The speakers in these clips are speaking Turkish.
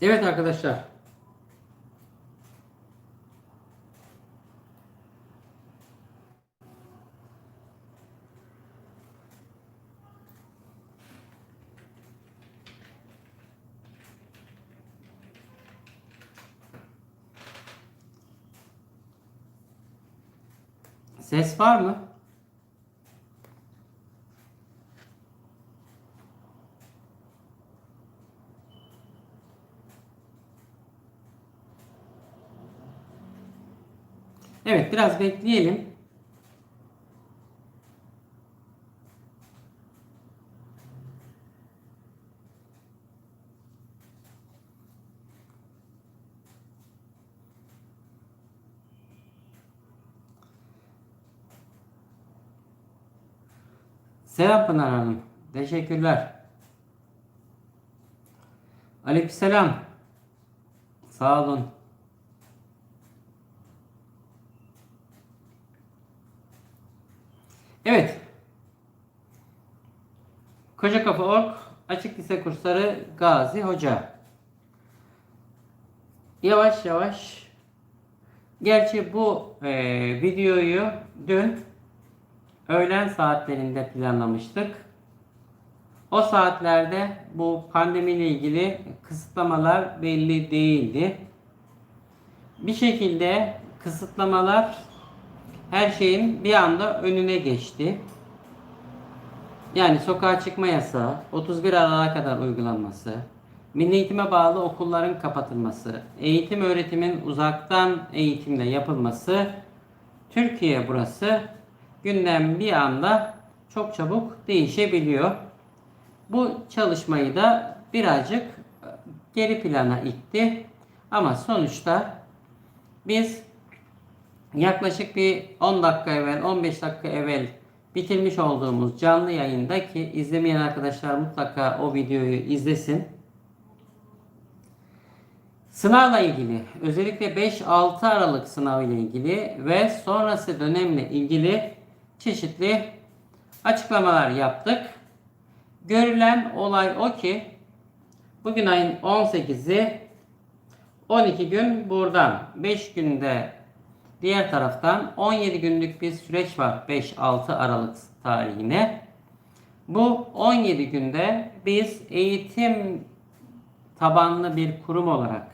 Evet arkadaşlar. Ses var mı? Evet biraz bekleyelim. Selam Pınar Hanım. Teşekkürler. Aleykümselam. Sağ olun. Evet. Koca Kafa Ork Açık Lise Kursları Gazi Hoca. Yavaş yavaş Gerçi bu e, videoyu dün öğlen saatlerinde planlamıştık. O saatlerde bu pandemiyle ilgili kısıtlamalar belli değildi. Bir şekilde kısıtlamalar her şeyin bir anda önüne geçti. Yani sokağa çıkma yasağı 31 Aralık'a kadar uygulanması, milli eğitime bağlı okulların kapatılması, eğitim öğretimin uzaktan eğitimle yapılması, Türkiye burası gündem bir anda çok çabuk değişebiliyor. Bu çalışmayı da birazcık geri plana itti. Ama sonuçta biz yaklaşık bir 10 dakika evvel, 15 dakika evvel bitirmiş olduğumuz canlı yayındaki izlemeyen arkadaşlar mutlaka o videoyu izlesin. Sınavla ilgili, özellikle 5-6 Aralık sınavı ile ilgili ve sonrası dönemle ilgili çeşitli açıklamalar yaptık. Görülen olay o ki bugün ayın 18'i 12 gün buradan 5 günde diğer taraftan 17 günlük bir süreç var 5-6 Aralık tarihine. Bu 17 günde biz eğitim tabanlı bir kurum olarak,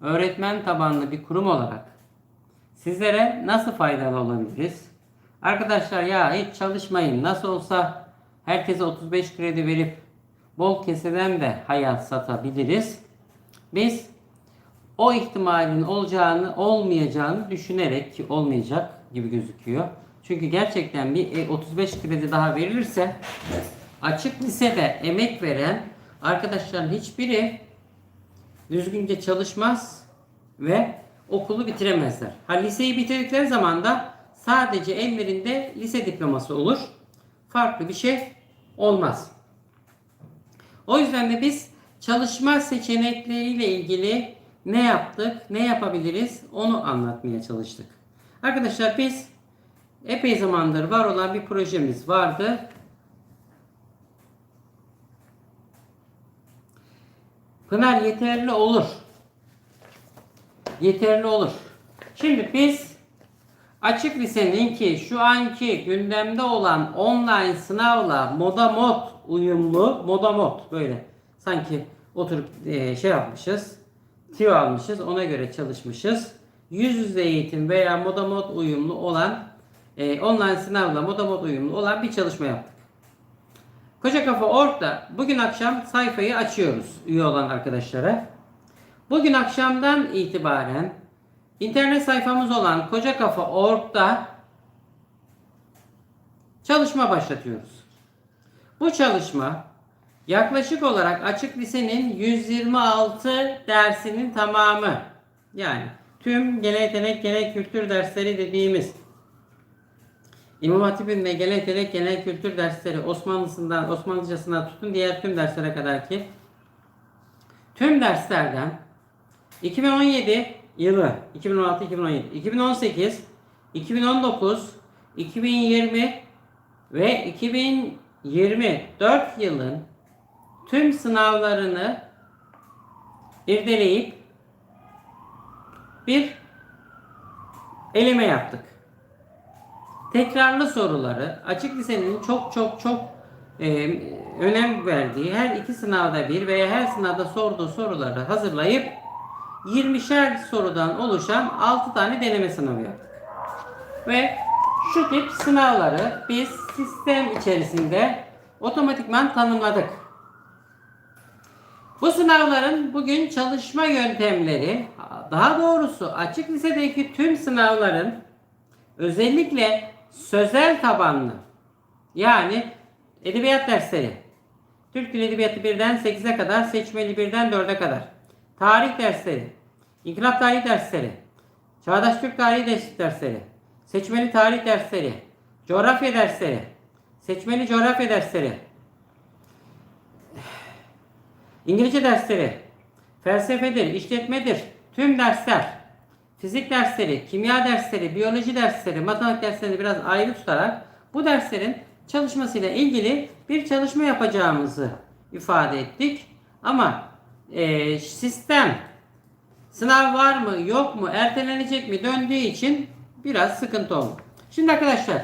öğretmen tabanlı bir kurum olarak sizlere nasıl faydalı olabiliriz? Arkadaşlar ya hiç çalışmayın nasıl olsa herkese 35 kredi verip bol keseden de hayat satabiliriz. Biz o ihtimalin olacağını olmayacağını düşünerek ki olmayacak gibi gözüküyor. Çünkü gerçekten bir 35 kredi daha verilirse açık lisede emek veren arkadaşların hiçbiri düzgünce çalışmaz ve okulu bitiremezler. Ha liseyi bitirdikleri zaman da sadece ellerinde lise diploması olur. Farklı bir şey olmaz. O yüzden de biz çalışma seçenekleriyle ilgili ne yaptık, ne yapabiliriz onu anlatmaya çalıştık. Arkadaşlar biz epey zamandır var olan bir projemiz vardı. Pınar yeterli olur. Yeterli olur. Şimdi biz açık lisenin ki şu anki gündemde olan online sınavla moda mod uyumlu moda mod böyle sanki oturup e, şey yapmışız TÜ almışız ona göre çalışmışız. Yüz yüze eğitim veya moda mod uyumlu olan e, online sınavla moda mod uyumlu olan bir çalışma yaptık. Koca Kafa Org'da bugün akşam sayfayı açıyoruz üye olan arkadaşlara. Bugün akşamdan itibaren internet sayfamız olan Koca Kafa Org'da çalışma başlatıyoruz. Bu çalışma yaklaşık olarak açık lisenin 126 dersinin tamamı. Yani tüm genel yetenek, genel kültür dersleri dediğimiz. İmam Hatip'in ve genel yetenek, genel kültür dersleri Osmanlısından, Osmanlıcasından tutun diğer tüm derslere kadar ki. Tüm derslerden 2017 yılı 2016 2017 2018 2019 2020 ve 2024 yılın tüm sınavlarını irdeleyip bir eleme yaptık. Tekrarlı soruları açık lisenin çok çok çok e, önem verdiği her iki sınavda bir veya her sınavda sorduğu soruları hazırlayıp 20'şer sorudan oluşan 6 tane deneme sınavı yaptık. Ve şu tip sınavları biz sistem içerisinde otomatikman tanımladık. Bu sınavların bugün çalışma yöntemleri, daha doğrusu açık lisedeki tüm sınavların özellikle sözel tabanlı yani edebiyat dersleri, Türk Dili Edebiyatı 1'den 8'e kadar, seçmeli 1'den 4'e kadar, tarih dersleri, inkılap tarihi dersleri, çağdaş Türk tarihi ders- dersleri, seçmeli tarih dersleri, coğrafya dersleri, seçmeli coğrafya dersleri, İngilizce dersleri, felsefedir, işletmedir, tüm dersler, fizik dersleri, kimya dersleri, biyoloji dersleri, matematik derslerini biraz ayrı tutarak bu derslerin çalışmasıyla ilgili bir çalışma yapacağımızı ifade ettik. Ama e, sistem sınav var mı yok mu ertelenecek mi döndüğü için biraz sıkıntı oldu. Şimdi arkadaşlar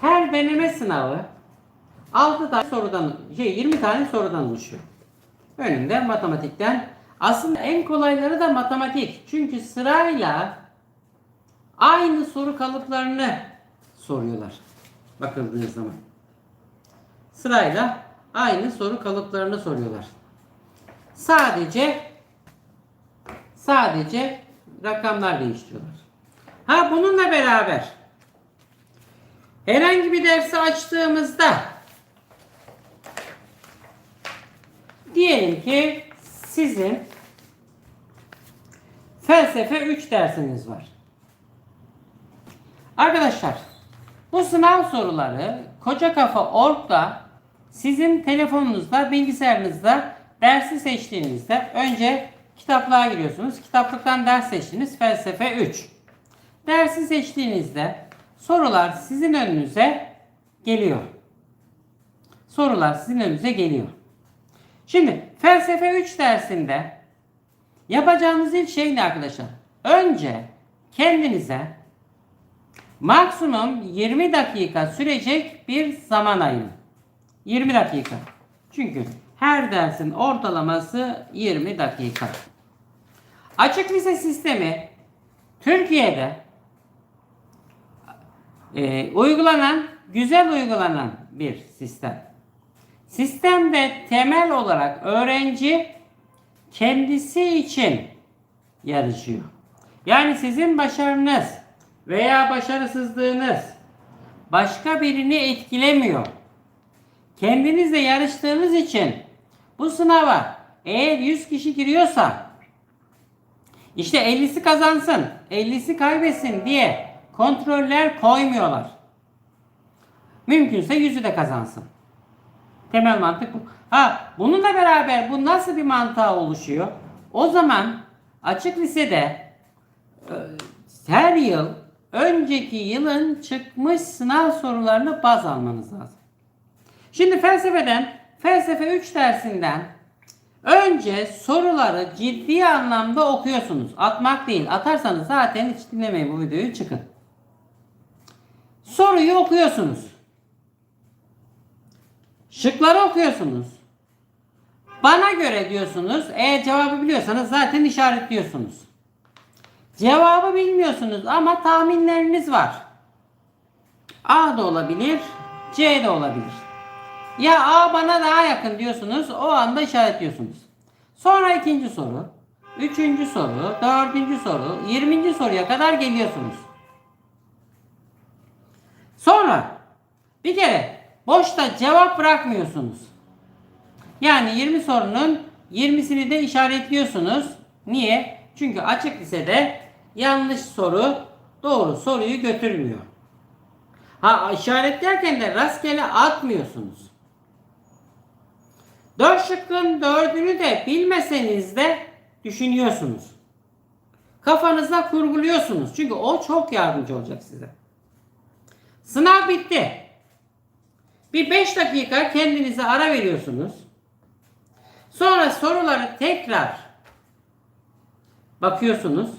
her deneme sınavı 6 tane sorudan şey 20 tane sorudan oluşuyor. Önünde matematikten. Aslında en kolayları da matematik. Çünkü sırayla aynı soru kalıplarını soruyorlar. Bakıldığınız zaman. Sırayla aynı soru kalıplarını soruyorlar. Sadece sadece rakamlar değiştiriyorlar. Ha bununla beraber herhangi bir dersi açtığımızda Diyelim ki sizin felsefe 3 dersiniz var. Arkadaşlar bu sınav soruları Koca Kafa Org'da sizin telefonunuzda, bilgisayarınızda dersi seçtiğinizde önce kitaplığa giriyorsunuz. Kitaplıktan ders seçtiniz. Felsefe 3. Dersi seçtiğinizde sorular sizin önünüze geliyor. Sorular sizin önünüze geliyor. Şimdi felsefe 3 dersinde yapacağınız ilk şey ne arkadaşlar? Önce kendinize maksimum 20 dakika sürecek bir zaman ayırın. 20 dakika. Çünkü her dersin ortalaması 20 dakika. Açık lise sistemi Türkiye'de e, uygulanan, güzel uygulanan bir sistem. Sistemde temel olarak öğrenci kendisi için yarışıyor. Yani sizin başarınız veya başarısızlığınız başka birini etkilemiyor. Kendinizle yarıştığınız için bu sınava eğer 100 kişi giriyorsa işte 50'si kazansın, 50'si kaybetsin diye kontroller koymuyorlar. Mümkünse 100'ü de kazansın. Temel mantık bu. Ha bununla beraber bu nasıl bir mantığa oluşuyor? O zaman açık lisede e, her yıl önceki yılın çıkmış sınav sorularını baz almanız lazım. Şimdi felsefeden felsefe 3 dersinden önce soruları ciddi anlamda okuyorsunuz. Atmak değil. Atarsanız zaten hiç dinlemeyin bu videoyu çıkın. Soruyu okuyorsunuz. Şıkları okuyorsunuz. Bana göre diyorsunuz. Eğer cevabı biliyorsanız zaten işaretliyorsunuz. Cevabı bilmiyorsunuz ama tahminleriniz var. A da olabilir, C de olabilir. Ya A bana daha yakın diyorsunuz, o anda işaretliyorsunuz. Sonra ikinci soru, üçüncü soru, dördüncü soru, yirminci soruya kadar geliyorsunuz. Sonra bir kere boşta cevap bırakmıyorsunuz. Yani 20 sorunun 20'sini de işaretliyorsunuz. Niye? Çünkü açık lisede yanlış soru doğru soruyu götürmüyor. Ha işaretlerken de rastgele atmıyorsunuz. Dört şıkkın dördünü de bilmeseniz de düşünüyorsunuz. Kafanızda kurguluyorsunuz. Çünkü o çok yardımcı olacak size. Sınav bitti. Bir 5 dakika kendinize ara veriyorsunuz. Sonra soruları tekrar bakıyorsunuz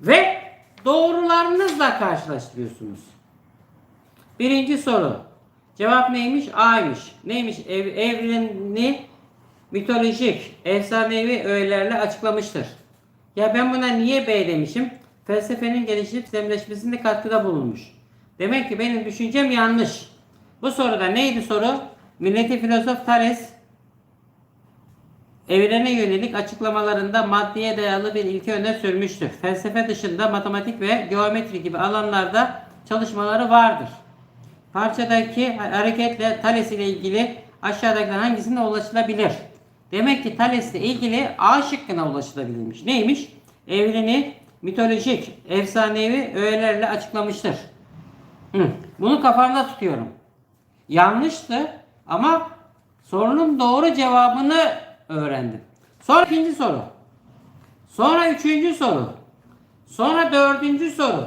ve doğrularınızla karşılaştırıyorsunuz. Birinci soru. Cevap neymiş? A'ymış. Neymiş? Ev, evreni mitolojik, efsanevi öğelerle açıklamıştır. Ya ben buna niye B demişim? Felsefenin gelişip sistemleşmesinde katkıda bulunmuş. Demek ki benim düşüncem yanlış. Bu soruda neydi soru? Milleti filozof Thales evrene yönelik açıklamalarında maddeye dayalı bir ilke öne sürmüştür. Felsefe dışında matematik ve geometri gibi alanlarda çalışmaları vardır. Parçadaki hareketle Thales ile ilgili aşağıdakilerden hangisine ulaşılabilir? Demek ki Thales ile ilgili A şıkkına ulaşılabilirmiş. Neymiş? Evreni mitolojik, efsanevi öğelerle açıklamıştır. Hı, Bunu kafamda tutuyorum. Yanlıştı ama sorunun doğru cevabını öğrendim. Sonra ikinci soru. Sonra üçüncü soru. Sonra dördüncü soru.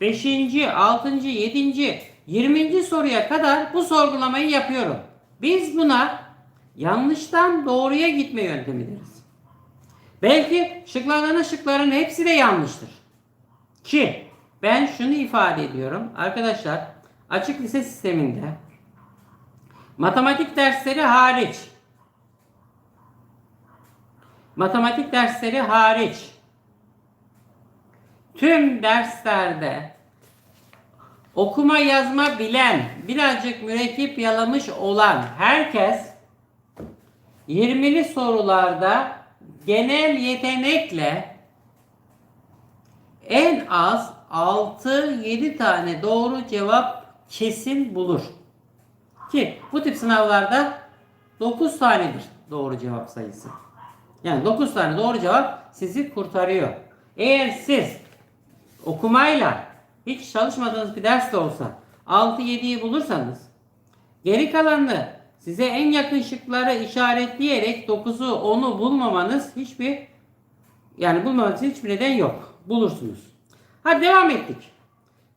Beşinci, altıncı, yedinci, yirminci soruya kadar bu sorgulamayı yapıyorum. Biz buna yanlıştan doğruya gitme yöntemi deriz. Belki şıklarının şıkların hepsi de yanlıştır. Ki ben şunu ifade ediyorum. Arkadaşlar açık lise sisteminde matematik dersleri hariç matematik dersleri hariç tüm derslerde okuma yazma bilen, birazcık mürekkep yalamış olan herkes 20'li sorularda genel yetenekle en az 6-7 tane doğru cevap kesin bulur. Ki bu tip sınavlarda 9 tanedir doğru cevap sayısı. Yani 9 tane doğru cevap sizi kurtarıyor. Eğer siz okumayla hiç çalışmadığınız bir ders de olsa 6-7'yi bulursanız geri kalanını size en yakın şıkları işaretleyerek 9'u 10'u bulmamanız hiçbir yani bulmamanız hiçbir neden yok. Bulursunuz. Hadi devam ettik.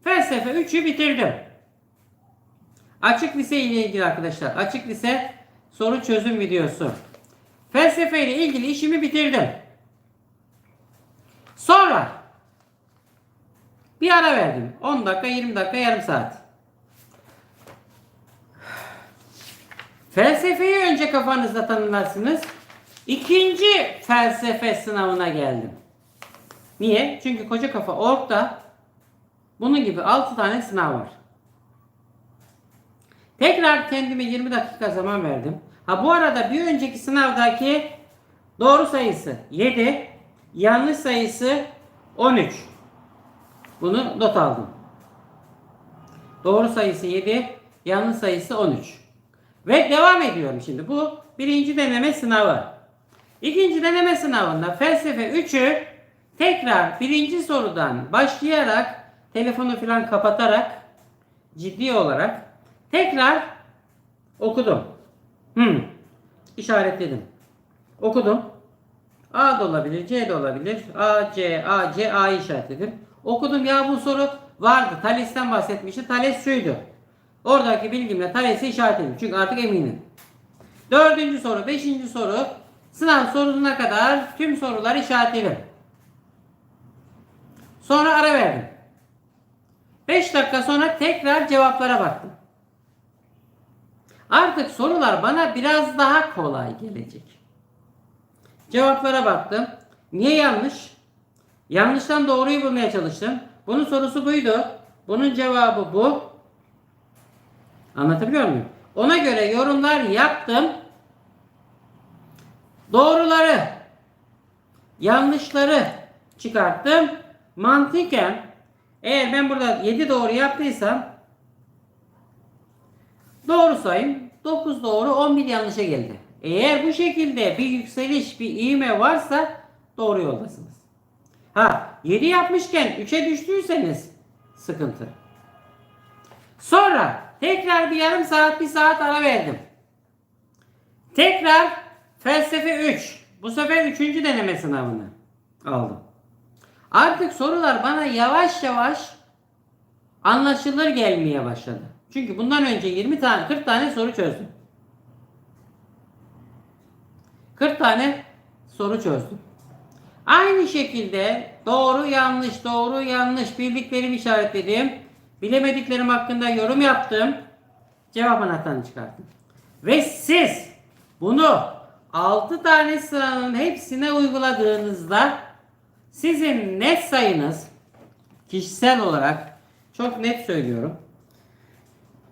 Felsefe 3'ü bitirdim. Açık lise ile ilgili arkadaşlar. Açık lise soru çözüm videosu. Felsefe ile ilgili işimi bitirdim. Sonra bir ara verdim. 10 dakika, 20 dakika, yarım saat. Felsefeyi önce kafanızda tanımlarsınız. İkinci felsefe sınavına geldim. Niye? Çünkü koca kafa orta bunun gibi 6 tane sınav var. Tekrar kendime 20 dakika zaman verdim. Ha bu arada bir önceki sınavdaki doğru sayısı 7, yanlış sayısı 13. Bunu not aldım. Doğru sayısı 7, yanlış sayısı 13. Ve devam ediyorum şimdi. Bu birinci deneme sınavı. İkinci deneme sınavında felsefe 3'ü tekrar birinci sorudan başlayarak telefonu falan kapatarak ciddi olarak tekrar okudum. Hmm. İşaretledim. Okudum. A da olabilir, C de olabilir. A, C, A, C, A'yı işaretledim. Okudum ya bu soru vardı. Thales'ten bahsetmişti. Thales şuydu. Oradaki bilgimle Thales'i işaretledim. Çünkü artık eminim. Dördüncü soru, beşinci soru. Sınav sorusuna kadar tüm soruları işaretledim. Sonra ara verdim. 5 dakika sonra tekrar cevaplara baktım. Artık sorular bana biraz daha kolay gelecek. Cevaplara baktım. Niye yanlış? Yanlıştan doğruyu bulmaya çalıştım. Bunun sorusu buydu. Bunun cevabı bu. Anlatabiliyor muyum? Ona göre yorumlar yaptım. Doğruları, yanlışları çıkarttım. Mantıken eğer ben burada 7 doğru yaptıysam doğru sayım 9 doğru 11 yanlışa geldi. Eğer bu şekilde bir yükseliş, bir iğme varsa doğru yoldasınız. Ha 7 yapmışken 3'e düştüyseniz sıkıntı. Sonra tekrar bir yarım saat, bir saat ara verdim. Tekrar felsefe 3. Bu sefer 3. deneme sınavını aldım. Artık sorular bana yavaş yavaş anlaşılır gelmeye başladı. Çünkü bundan önce 20 tane 40 tane soru çözdüm. 40 tane soru çözdüm. Aynı şekilde doğru yanlış doğru yanlış bildiklerimi işaretledim. Bilemediklerim hakkında yorum yaptım. Cevap anahtarını çıkarttım. Ve siz bunu 6 tane sıranın hepsine uyguladığınızda sizin net sayınız kişisel olarak çok net söylüyorum.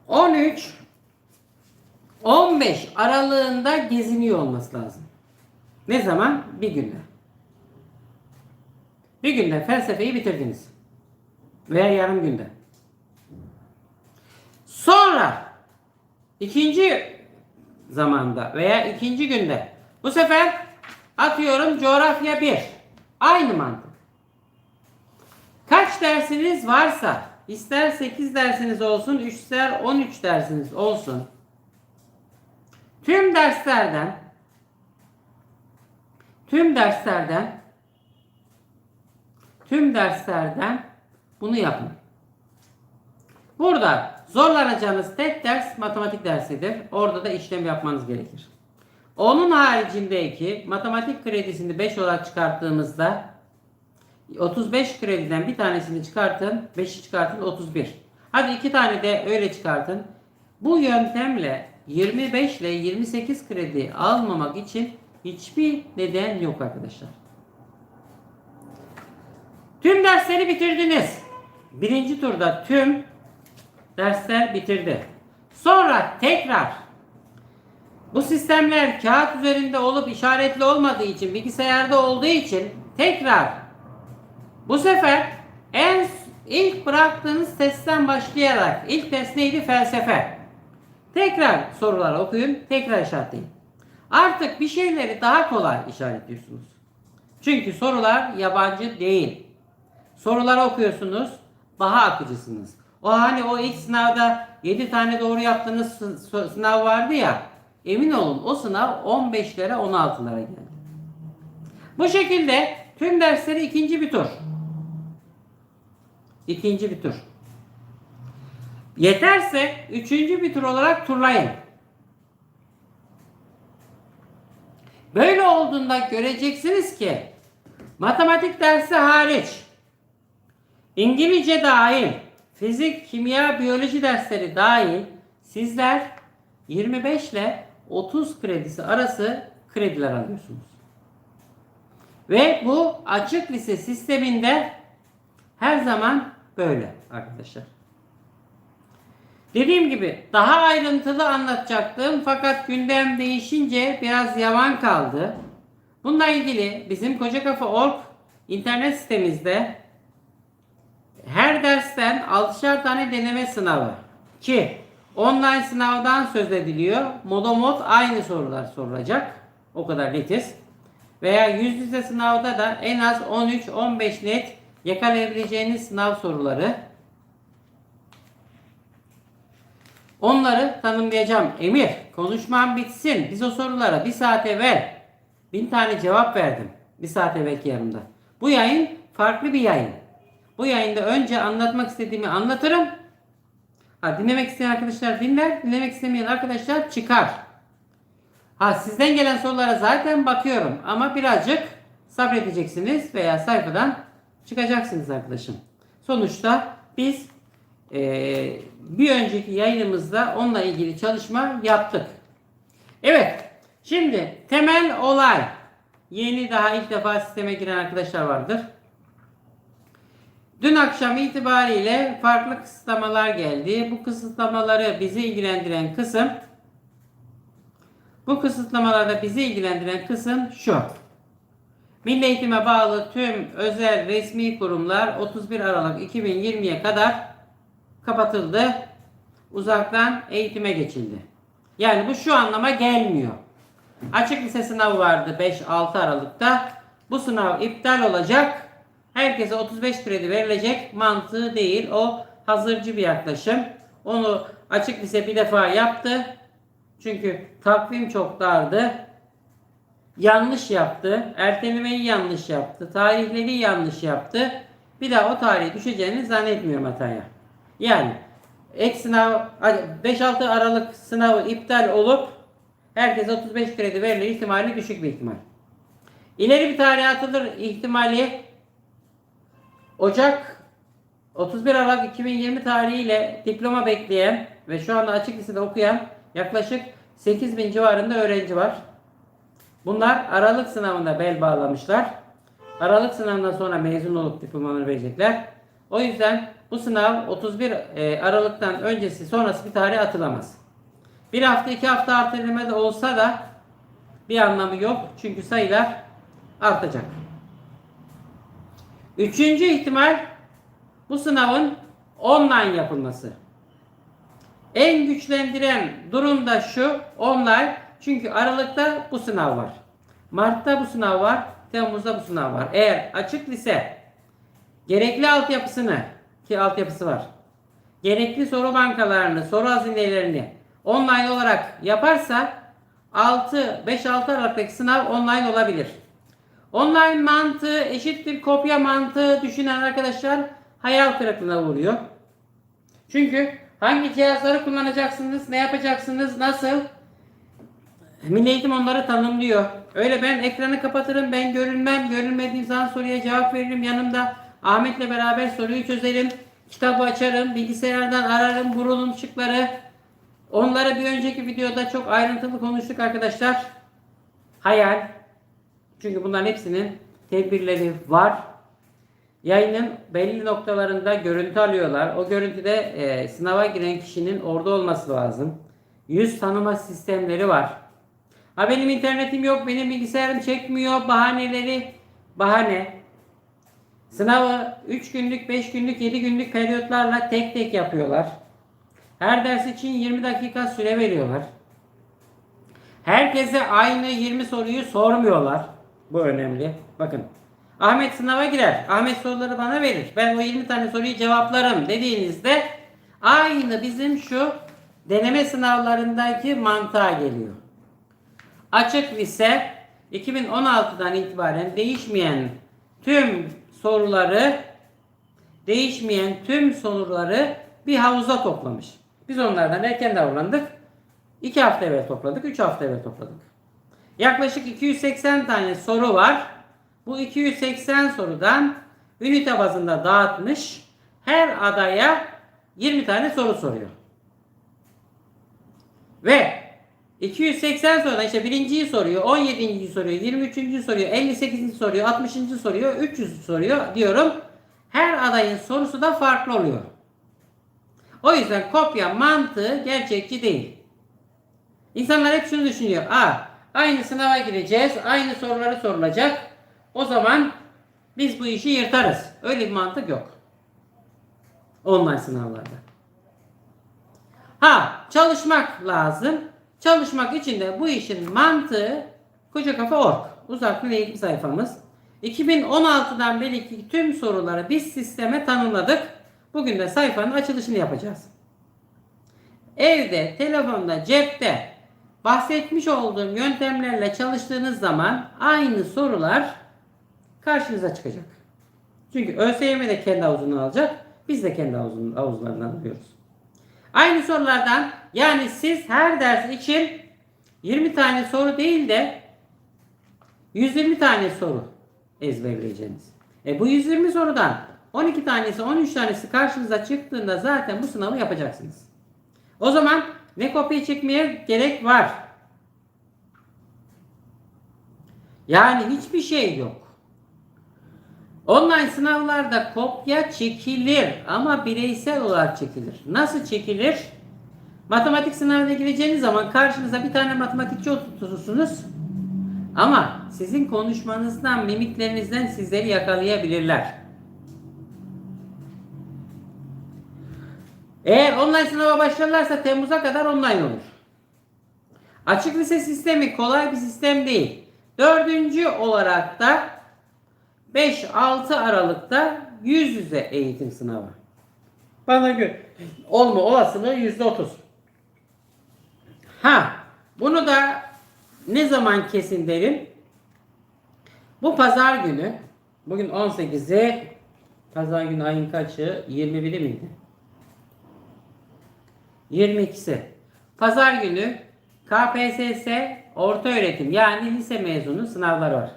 13 15 aralığında geziniyor olması lazım. Ne zaman? Bir günde. Bir günde felsefeyi bitirdiniz. Veya yarım günde. Sonra ikinci zamanda veya ikinci günde bu sefer atıyorum coğrafya 1. Aynı mantık. Kaç dersiniz varsa ister 8 dersiniz olsun ister 13 dersiniz olsun. Tüm derslerden tüm derslerden tüm derslerden bunu yapın. Burada zorlanacağınız tek ders matematik dersidir. Orada da işlem yapmanız gerekir. Onun haricindeki matematik kredisini 5 olarak çıkarttığımızda 35 krediden bir tanesini çıkartın, 5'i çıkartın 31. Hadi iki tane de öyle çıkartın. Bu yöntemle 25 ile 28 kredi almamak için hiçbir neden yok arkadaşlar. Tüm dersleri bitirdiniz. Birinci turda tüm dersler bitirdi. Sonra tekrar bu sistemler kağıt üzerinde olup işaretli olmadığı için, bilgisayarda olduğu için tekrar bu sefer en ilk bıraktığınız testten başlayarak ilk test neydi? Felsefe. Tekrar soruları okuyun, tekrar işaretleyin. Artık bir şeyleri daha kolay işaretliyorsunuz. Çünkü sorular yabancı değil. Soruları okuyorsunuz, daha akıcısınız. O hani o ilk sınavda 7 tane doğru yaptığınız sı- sınav vardı ya, emin olun o sınav 15'lere 16'lara geldi. Bu şekilde tüm dersleri ikinci bir tur. İkinci bir tur. Yeterse üçüncü bir tur olarak turlayın. Böyle olduğunda göreceksiniz ki matematik dersi hariç İngilizce dahil, fizik, kimya, biyoloji dersleri dahil sizler 25 ile 30 kredisi arası krediler alıyorsunuz. Ve bu açık lise sisteminde her zaman böyle arkadaşlar. Dediğim gibi daha ayrıntılı anlatacaktım fakat gündem değişince biraz yavan kaldı. Bununla ilgili bizim Koca Kafa Org internet sitemizde her dersten 6'şar tane deneme sınavı ki online sınavdan söz ediliyor. Modomod aynı sorular sorulacak. O kadar netiz. Veya yüz yüze sınavda da en az 13-15 net yakalayabileceğiniz sınav soruları. Onları tanımlayacağım. Emir konuşmam bitsin. Biz o sorulara bir saat evvel bin tane cevap verdim. Bir saat evvelki yarımda. Bu yayın farklı bir yayın. Bu yayında önce anlatmak istediğimi anlatırım. Ha, dinlemek isteyen arkadaşlar dinler. Dinlemek istemeyen arkadaşlar çıkar. Ha sizden gelen sorulara zaten bakıyorum ama birazcık sabredeceksiniz veya sayfadan çıkacaksınız arkadaşım. Sonuçta biz eee, bir önceki yayınımızda onunla ilgili çalışma yaptık. Evet. Şimdi temel olay. Yeni daha ilk defa sisteme giren arkadaşlar vardır. Dün akşam itibariyle farklı kısıtlamalar geldi. Bu kısıtlamaları bizi ilgilendiren kısım bu kısıtlamalarda bizi ilgilendiren kısım şu. Milli Eğitim'e bağlı tüm özel resmi kurumlar 31 Aralık 2020'ye kadar kapatıldı. Uzaktan eğitime geçildi. Yani bu şu anlama gelmiyor. Açık lise sınavı vardı 5-6 Aralık'ta. Bu sınav iptal olacak. Herkese 35 kredi verilecek mantığı değil. O hazırcı bir yaklaşım. Onu açık lise bir defa yaptı. Çünkü takvim çok dardı. Yanlış yaptı. Ertelemeyi yanlış yaptı. Tarihleri yanlış yaptı. Bir daha o tarihe düşeceğini zannetmiyorum hataya. Yani ek sınav 5-6 Aralık sınavı iptal olup herkese 35 kredi verilir ihtimali düşük bir ihtimal. İleri bir tarih atılır ihtimali Ocak 31 Aralık 2020 tarihiyle diploma bekleyen ve şu anda açık lisede okuyan yaklaşık 8000 civarında öğrenci var. Bunlar Aralık sınavında bel bağlamışlar. Aralık sınavından sonra mezun olup diplomalarını verecekler. O yüzden bu sınav 31 e, Aralık'tan öncesi sonrası bir tarih atılamaz. Bir hafta iki hafta erteleme de olsa da bir anlamı yok. Çünkü sayılar artacak. Üçüncü ihtimal bu sınavın online yapılması. En güçlendiren durum da şu online. Çünkü Aralık'ta bu sınav var. Mart'ta bu sınav var. Temmuz'da bu sınav var. Eğer açık lise gerekli altyapısını ki altyapısı var. Gerekli soru bankalarını, soru hazinelerini online olarak yaparsa 6 5-6 Aralık'taki sınav online olabilir. Online mantığı eşittir kopya mantığı düşünen arkadaşlar hayal kırıklığına uğruyor. Çünkü hangi cihazları kullanacaksınız, ne yapacaksınız, nasıl? Milli Eğitim onları tanımlıyor. Öyle ben ekranı kapatırım, ben görünmem, görünmediğim zaman soruya cevap veririm. Yanımda Ahmet'le beraber soruyu çözerim. Kitabı açarım, bilgisayardan ararım, vurulum şıkları. Onları bir önceki videoda çok ayrıntılı konuştuk arkadaşlar. Hayal. Çünkü bunların hepsinin tedbirleri var. Yayının belli noktalarında görüntü alıyorlar. O görüntüde e, sınava giren kişinin orada olması lazım. Yüz tanıma sistemleri var. Ha benim internetim yok, benim bilgisayarım çekmiyor, bahaneleri bahane. Sınavı 3 günlük, 5 günlük, 7 günlük periyotlarla tek tek yapıyorlar. Her ders için 20 dakika süre veriyorlar. Herkese aynı 20 soruyu sormuyorlar. Bu önemli. Bakın. Ahmet sınava girer. Ahmet soruları bana verir. Ben o 20 tane soruyu cevaplarım dediğinizde aynı bizim şu deneme sınavlarındaki mantığa geliyor. Açık lise 2016'dan itibaren değişmeyen tüm soruları değişmeyen tüm soruları bir havuza toplamış. Biz onlardan erken davrandık. 2 hafta evvel topladık, 3 hafta evvel topladık. Yaklaşık 280 tane soru var. Bu 280 sorudan ünite bazında dağıtmış. Her adaya 20 tane soru soruyor. Ve 280 sorudan işte birinciyi soruyor, 17. soruyor, 23. soruyor, 58. soruyor, 60. soruyor, 300 soruyor diyorum. Her adayın sorusu da farklı oluyor. O yüzden kopya mantığı gerçekçi değil. İnsanlar hep şunu düşünüyor. Aa, aynı sınava gireceğiz, aynı soruları sorulacak. O zaman biz bu işi yırtarız. Öyle bir mantık yok. Online sınavlarda. Ha, çalışmak lazım. Çalışmak için de bu işin mantığı Koca Kafa Org. Uzaklı eğitim sayfamız. 2016'dan beri tüm soruları biz sisteme tanımladık. Bugün de sayfanın açılışını yapacağız. Evde, telefonda, cepte bahsetmiş olduğum yöntemlerle çalıştığınız zaman aynı sorular karşınıza çıkacak. Çünkü ÖSYM de kendi havuzundan alacak. Biz de kendi havuzlarından alıyoruz. Aynı sorulardan yani siz her ders için 20 tane soru değil de 120 tane soru ezberleyeceksiniz. E bu 120 sorudan 12 tanesi 13 tanesi karşınıza çıktığında zaten bu sınavı yapacaksınız. O zaman ne kopya çekmeye gerek var. Yani hiçbir şey yok. Online sınavlarda kopya çekilir ama bireysel olarak çekilir. Nasıl çekilir? Matematik sınavına gireceğiniz zaman karşınıza bir tane matematikçi oturtursunuz. Ama sizin konuşmanızdan, mimiklerinizden sizleri yakalayabilirler. Eğer online sınava başlarlarsa Temmuz'a kadar online olur. Açık lise sistemi kolay bir sistem değil. Dördüncü olarak da 5-6 Aralık'ta yüz yüze eğitim sınavı. Bana göre olma olasılığı yüzde otuz. Ha, bunu da ne zaman kesin derim? Bu pazar günü, bugün 18'i, pazar günü ayın kaçı? 21'i miydi? 22'si. Pazar günü KPSS orta öğretim yani lise mezunu sınavlar var.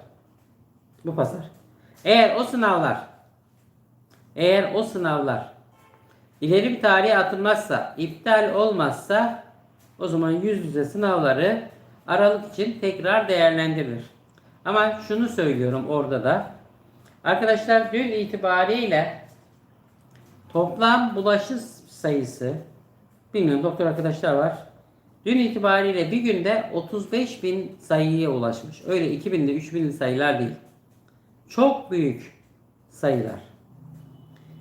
Bu pazar. Eğer o sınavlar eğer o sınavlar ileri bir tarihe atılmazsa, iptal olmazsa o zaman yüz yüze sınavları Aralık için tekrar değerlendirilir. Ama şunu söylüyorum orada da. Arkadaşlar dün itibariyle toplam bulaşı sayısı bilmiyorum doktor arkadaşlar var. Dün itibariyle bir günde 35 bin sayıya ulaşmış. Öyle 2000'de 3000'li sayılar değil. Çok büyük sayılar.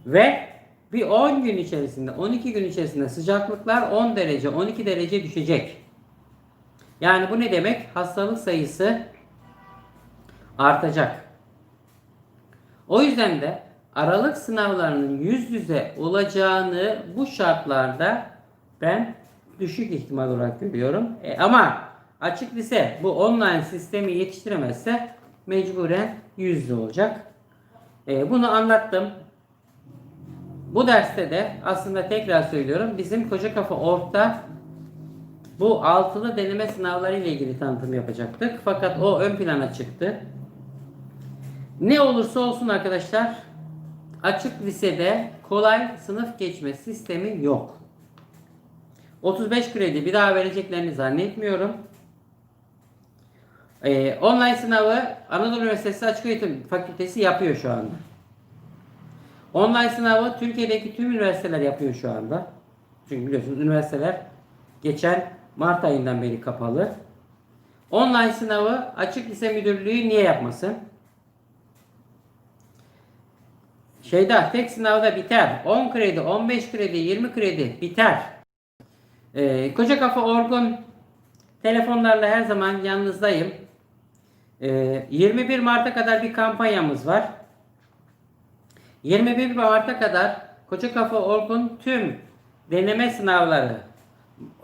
Ve bir 10 gün içerisinde, 12 gün içerisinde sıcaklıklar 10 derece, 12 derece düşecek. Yani bu ne demek? Hastalık sayısı artacak. O yüzden de aralık sınavlarının yüz yüze olacağını bu şartlarda ben düşük ihtimal olarak görüyorum. E, ama açık lise bu online sistemi yetiştiremezse mecburen yüz yüze olacak. E, bunu anlattım. Bu derste de aslında tekrar söylüyorum bizim Koca Kafa Org'da bu altılı deneme sınavları ile ilgili tanıtım yapacaktık. Fakat o ön plana çıktı. Ne olursa olsun arkadaşlar açık lisede kolay sınıf geçme sistemi yok. 35 kredi bir daha vereceklerini zannetmiyorum. Ee, online sınavı Anadolu Üniversitesi Açık Öğretim Fakültesi yapıyor şu anda. Online sınavı Türkiye'deki tüm üniversiteler yapıyor şu anda. Çünkü biliyorsunuz üniversiteler geçen Mart ayından beri kapalı. Online sınavı Açık Lise Müdürlüğü niye yapmasın? Şeyde tek sınavda biter. 10 kredi, 15 kredi, 20 kredi biter. Ee, Koca Kafa Orgun telefonlarla her zaman yanınızdayım. Ee, 21 Mart'a kadar bir kampanyamız var. 21 Mart'a kadar Koca Kafa Orgun tüm deneme sınavları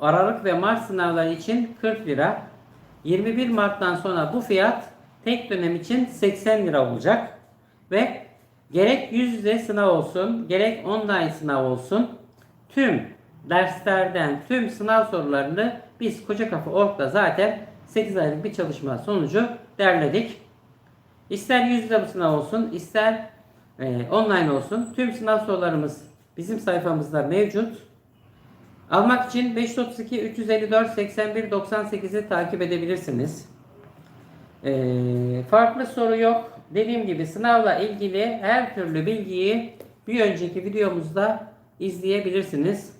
Aralık ve Mart sınavları için 40 lira. 21 Mart'tan sonra bu fiyat tek dönem için 80 lira olacak. Ve gerek yüz yüze sınav olsun, gerek online sınav olsun tüm derslerden tüm sınav sorularını biz Koca Kafa Org'da zaten 8 aylık bir çalışma sonucu derledik. İster yüz yüze sınav olsun, ister e, online olsun. Tüm sınav sorularımız bizim sayfamızda mevcut. Almak için 532 354 81 98'i takip edebilirsiniz. Ee, farklı soru yok. Dediğim gibi sınavla ilgili her türlü bilgiyi bir önceki videomuzda izleyebilirsiniz.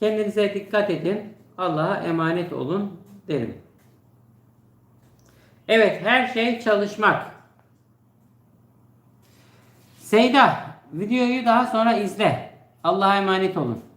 Kendinize dikkat edin. Allah'a emanet olun derim. Evet her şey çalışmak. Seyda videoyu daha sonra izle. Allah'a emanet olun.